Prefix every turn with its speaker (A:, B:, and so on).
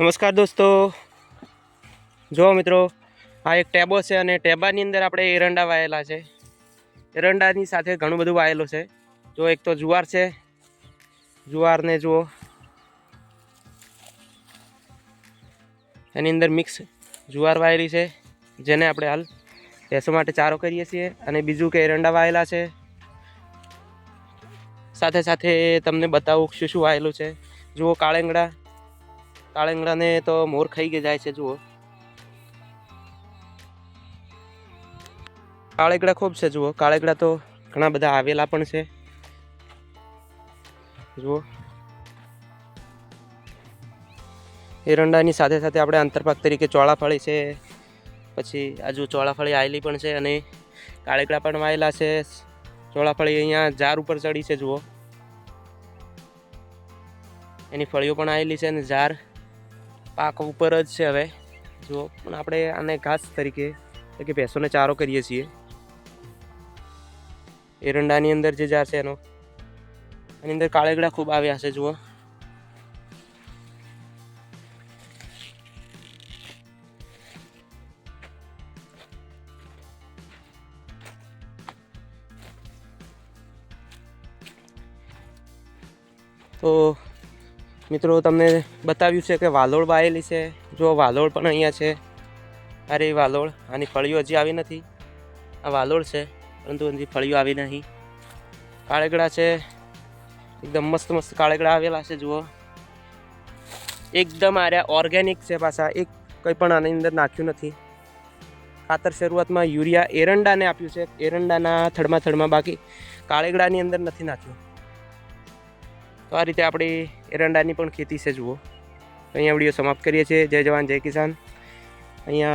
A: નમસ્કાર દોસ્તો. જુઓ મિત્રો, આ એક ટેબો છે અને ટેબાની અંદર આપણે એરંડા વાયેલા છે. એરંડાની સાથે ઘણું બધું વાયેલું છે. જો એક તો જુવાર છે. જુવારને જુઓ. એની અંદર મિક્સ જુવાર વાયેલી છે, જેને આપણે હાલ ભેંસો માટે ચારો કરીએ છીએ અને બીજું કે એરંડા વાયેલા છે. સાથે સાથે તમને બતાવું શું શું વાયેલું છે. જુઓ કાળેંગડા. કાળેંગડાને તો મોર ખાઈ ગઈ જાય છે, જુઓ. કાળેગડા ખૂબ છે, જુઓ. કાળેગડા તો ઘણા બધા આવેલા પણ છે. જુઓ. એરંડાની સાથે સાથે આપણે આંતરપાક તરીકે ચોળાફળી છે, પછી આજુ ચોળાફળી આવેલી પણ છે અને કાળેગડા પણ વાયેલા છે. ચોળાફળી અહીંયા ઝાર ઉપર ચડી છે, જુઓ. એની ફળીઓ પણ આવેલી છે અને ઝાર પાક ઉપર જ છે હવે. જુઓ, પણ આપણે આને ઘાસ તરીકે કે ભેંસોને ચારો કરીએ છીએ. એરંડાની અંદર જે ઝાર છે એનો, એની અંદર કાળેગડા ખૂબ આવ્યા છે, જુઓ. તો મિત્રો, તમને બતાવ્યું છે કે વાલોળ વાયેલી છે. જો વાલોળ પણ અહીંયા છે. અરે વાલોળ, આની ફળીઓ હજી આવી નથી. આ વાલોળ છે, પરંતુ હજી ફળીઓ આવી નહીં. કાળેગડા છે. એકદમ મસ્ત મસ્ત કાળેગડા આવેલા છે, જુઓ. એકદમ આર્યા ઓર્ગેનિક છે પાછા. એક કંઈ પણ આની અંદર નાખ્યું નથી. ખાતર શરૂઆતમાં યુરિયા એરંડાને આપ્યું છે. એરંડાના થડમાં થડમાં બાકી કાળેગડાની અંદર નથી નાખ્યું. તો આ રીતે આપણી એરંડાની પણ ખેતી છે, જુઓ. અહીંયા વીડિયો સમાપ્ત કરીએ છીએ. જય જવાન, જય કિસાન. અહીંયા